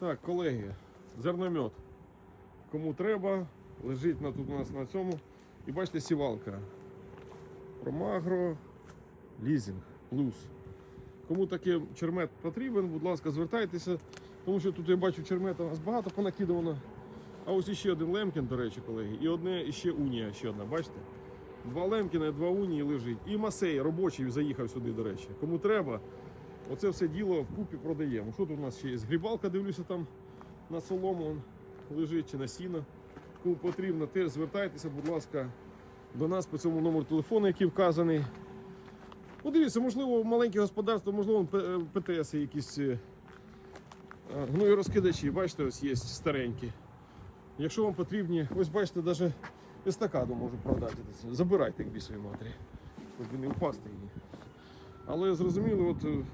Так, колеги, зерномет. Кому треба, лежить на, тут у нас на цьому. І бачите, сівалка. Промагро, лізінг, плюс. Кому таке чермет потрібен, будь ласка, звертайтеся. Тому що тут я бачу чермета у нас багато понакидувано. А ось іще один Лемкін, до речі, колеги, і одне іще унія, ще одна, бачите? Два Лемкіна і два унії лежить. І Масей робочий заїхав сюди, до речі. Кому треба, оце все діло вкупі продаємо. Що тут у нас ще є? Грібалка, дивлюся, там на солому лежить чи на сіно. Кому потрібно, теж звертайтеся, будь ласка, до нас по цьому номеру телефону, який вказаний. Ну, дивіться, можливо, маленьке господарство, можливо, ПТС якісь е, е, гною розкидачі, бачите, ось є старенькі. Якщо вам потрібні, ось бачите, навіть естакаду можу продати. Забирайте їх бісові матері, щоб не впасти її. Але зрозуміло, от е, е,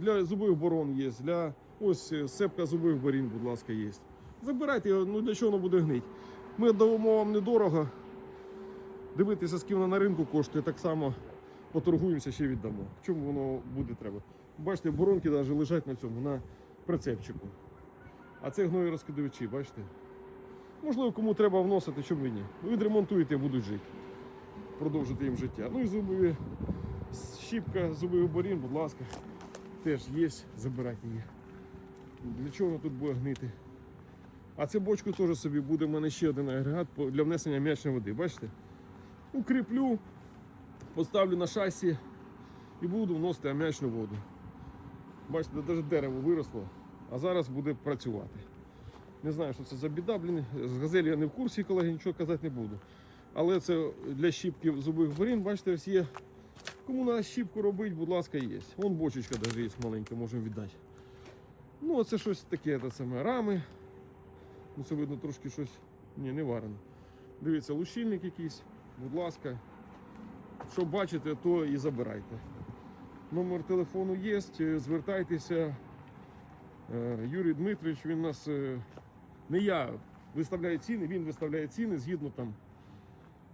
для зубових борон є, для ось е, сепка зубових борін, будь ласка, є. Забирайте його, ну для чого воно буде гнить. Ми дамо вам недорого. Дивитися, ким воно на ринку коштує, так само поторгуємося, ще віддамо. Чому воно буде треба? Бачите, боронки навіть лежать на цьому, на прицепчику. А це гної розкидувачі, бачите? Можливо, кому треба вносити, чому і ні. Ну, Відремонтуєте, будуть жити. Продовжити їм життя. Ну і зубові щіпка зубових борін, будь ласка, теж є, забирайте її. Для чого тут буде гнити? А цю бочку теж собі буде в мене ще один агрегат для внесення м'ячної води. Бачите? Укріплю, поставлю на шасі і буду вносити ам'ячну воду. Бачите, навіть дерево виросло, а зараз буде працювати. Не знаю, що це за біда, блін. З газелі я не в курсі, колеги, нічого казати не буду. Але це для щіпки зубових борін, бачите, ось є. Кому на щіпку робити, будь ласка, є. Вон бочечка навіть є маленька, можемо віддати. Ну, це щось таке, це саме рами. Ну, це видно трошки щось. Ні, не варено. Дивіться, лущильник якийсь, будь ласка. Що бачите, то і забирайте. Номер телефону є, звертайтеся. Е, Юрій Дмитрович, він нас е, не я виставляю ціни, він виставляє ціни згідно там,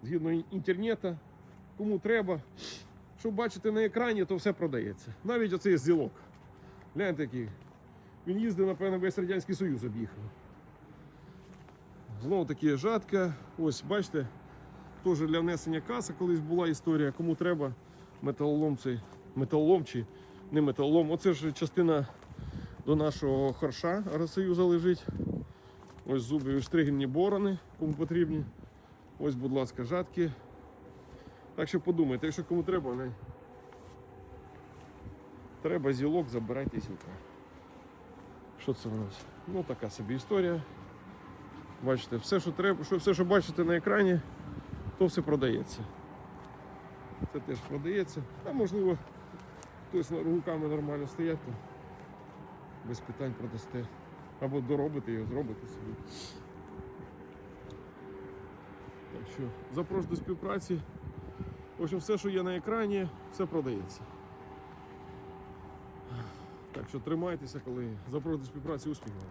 згідно інтернету. Кому треба. Що бачите на екрані, то все продається. Навіть оцей зілок. Гляньте який. Він їздив, напевно, весь Радянський Союз об'їхав. Знову таки жатка. Ось, бачите, теж для внесення каси колись була історія. Кому треба, металолом цей, металолом чи не металолом. Оце ж частина до нашого харша Агросоюза лежить. Ось зуби штригельні борони, кому потрібні. Ось, будь ласка, жатки. Так що подумайте, якщо кому треба, не... треба зілок, забирайте зілка. Що це у нас? Ну така собі історія. Бачите, все, що треба, що, все, що бачите на екрані, то все продається. Це теж продається. А можливо, хтось руками нормально стоять, то без питань продасте. Або доробите його, зробите собі. Так що, запрошую до співпраці. В общем, все, що є на екрані, все продається. Так що тримайтеся, коли Запрошую співпраці, успіхів.